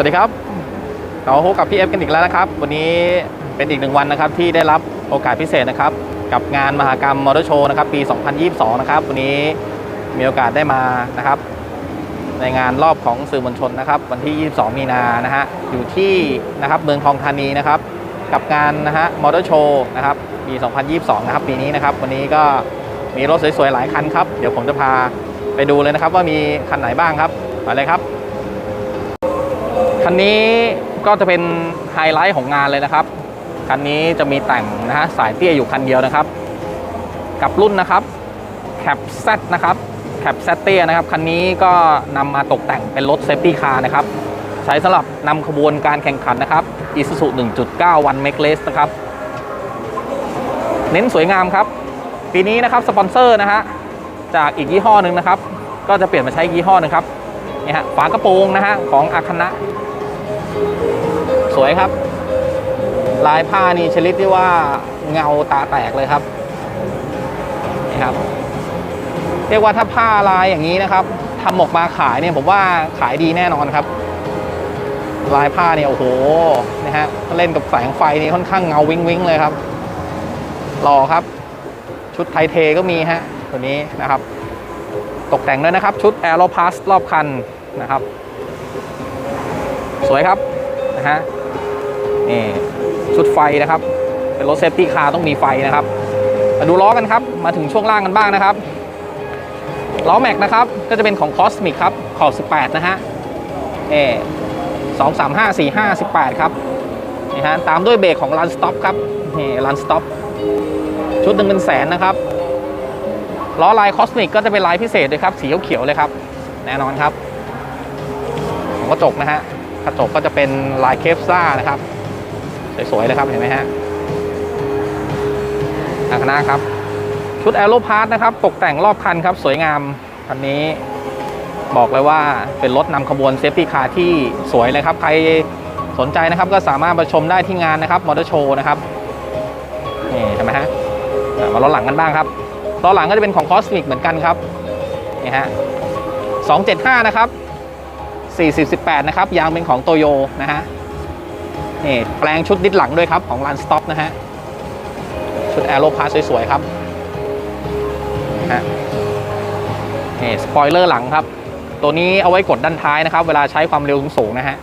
วัสดีครับเราพบกับพี่เอฟกันอีกแล้วนะครับ วันนี้เป็นอีกหนึ่งวันนะครับที่ได้รับโอกาสพิเศษนะครับ กับงานมหกรรมมอเตอร์โชว์นะครับปี 2022 นะครับ วันนี้มีโอกาสได้มานะครับ ในงานรอบของสื่อมวลชนนะครับ วันที่ 22 มีนานะฮะอยู่ที่นะครับเมืองทองธานีนะครับ กับงานนะฮะมอเตอร์โชว์นะครับปี 2022 นะครับปีนี้นะครับ วันนี้ก็มีรถสวยๆหลายคันครับ เดี๋ยวผมจะพาไปดูเลยนะครับ ว่ามีคันไหนบ้างครับไปเลยครับ คันนี้ก็จะเป็นไฮไลท์ของงานเลยนะครับ คันนี้จะมีแต่งนะฮะสายเตี้ยอยู่คันเดียวนะครับ กับรุ่นนะครับแคปซนะครับแคปซเตี้ยนะครับ คันนี้ก็นำมาตกแต่งเป็นรถเซฟตี้คาร์นะครับ ใช้สำหรับนำขบวนการแข่งขันนะครับอ Isuzu 1.9 วันเมกเลสนะครับ เน้นสวยงามครับ ปีนี้นะครับสปอนเซอร์นะฮะจากอีกยี่ห้อหนึ่งนะครับ ก็จะเปลี่ยนมาใช้ยี่ห้อหนึงครับนี่ฮะฝากระโปรงนะฮะของอาคณะ สวยครับ ลายผ้านี่ชนิดที่ว่าเงาตาแตกเลยครับนี่ครับ เรียกว่าถ้าผ้าลายอย่างนี้นะครับทำออกมาขายเนี่ยผมว่าขายดีแน่นอนครับ ลายผ้าเนี่ยโอ้โหนะฮะเล่นกับแสงไฟนี่ค่อนข้างเงาวิ้งวิ้งเลยครับหล่อครับ ชุดไทเทก็มีฮะตัวนี้นะครับ ตกแต่งด้วยนะครับ ชุดแอโรพาสรอบคันนะครับ สวยครับ นะฮะนี่ชุดไฟนะครับ เป็นรถเซฟตี้คาร์ต้องมีไฟนะครับมาดูล้อกันครับ มาถึงช่วงล่างกันบ้างนะครับล้อแม็กนะครับ ก็จะเป็นของคอสมิกครับ ขอบ 18 นะฮะเอสองสามห้าสี่ห้าสิบแปดครับนี่ฮะตามด้วยเบรกของ Run Stop ครับนี่ Run Stop ชุดหนึ่งเป็นแสนนะครับล้อลายคอสมิกก็จะเป็นลายพิเศษด้วยครับ สีเขียวๆเลยครับ แน่นอนครับกระจกนะฮะ กระจกก็จะเป็นลายเคฟซ่านะครับ สวยๆเลยครับเห็นไหมฮะอาคณะครับ ชุดแอโรพาร์ทนะครับ ตกแต่งรอบคันครับ สวยงามคันนี้บอกเลยว่าเป็นรถนำขบวนเซฟตี้คาร์ที่สวยเลยครับ ใครสนใจนะครับก็สามารถมาชมได้ที่งานนะครับมอเตอร์โชว์นะครับนี่เห็นไหมฮะอะมาล้อหลังกันบ้างครับล้อหลังก็จะเป็นของคอสมิกเหมือนกันครับนี่ฮะ275 นะครับ 40 18 นะครับ ยางเป็นของโตโยนะฮะนี่แปลงชุดดิสหลังด้วยครับ ของ Run Stop นะฮะ ชุดแอโรพาสสวยๆครับนะฮะนี่สปอยเลอร์หลังครับ ตัวนี้เอาไว้กดด้านท้ายนะครับ เวลาใช้ความเร็วสูงๆนะฮะ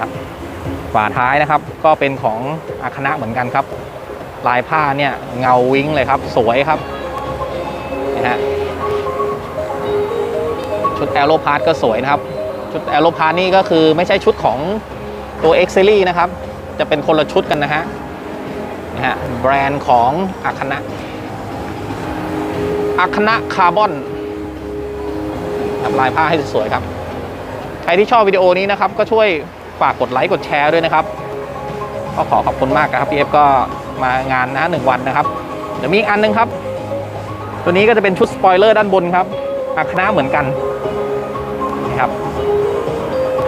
ครับฝาท้ายนะครับก็เป็นของอาคณะเหมือนกันครับ ลายผ้าเนี่ยเงาวิ้งเลยครับ สวยครับนะฮะชุดแอโรพาร์ก็สวยนะครับ ชุดแอโรพานี่ก็คือไม่ใช่ชุดของตัว X Series นะครับ จะเป็นคนละชุดกันนะฮะนะฮะแบรนด์ของอาคณะอาคณะคาร์บอนทำลายผ้าให้สวยๆครับ ใครที่ชอบวิดีโอนี้นะครับ ก็ช่วยฝากกดไลค์กดแชร์ด้วยนะครับ ก็ขอขอบคุณมากนะครับพี่เอฟก็มางานนะหนึ่งวันนะครับ เดี๋ยวมีอีกอันหนึงครับ ตัวนี้ก็จะเป็นชุดสปอยเลอร์ด้านบนครับอาคณะเหมือนกันนี่ครับ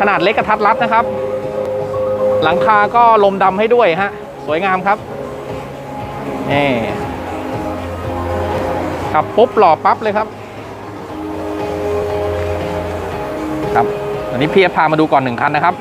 ขนาดเล็กกระทัดรัดนะครับ หลังคาก็ลมดำให้ด้วยฮะ สวยงามครับนี่ขับปุ๊บหล่อปั๊บเลยครับ ครับอันนี้พี่เอฟพามาดูก่อนหนึ่งคันนะครับ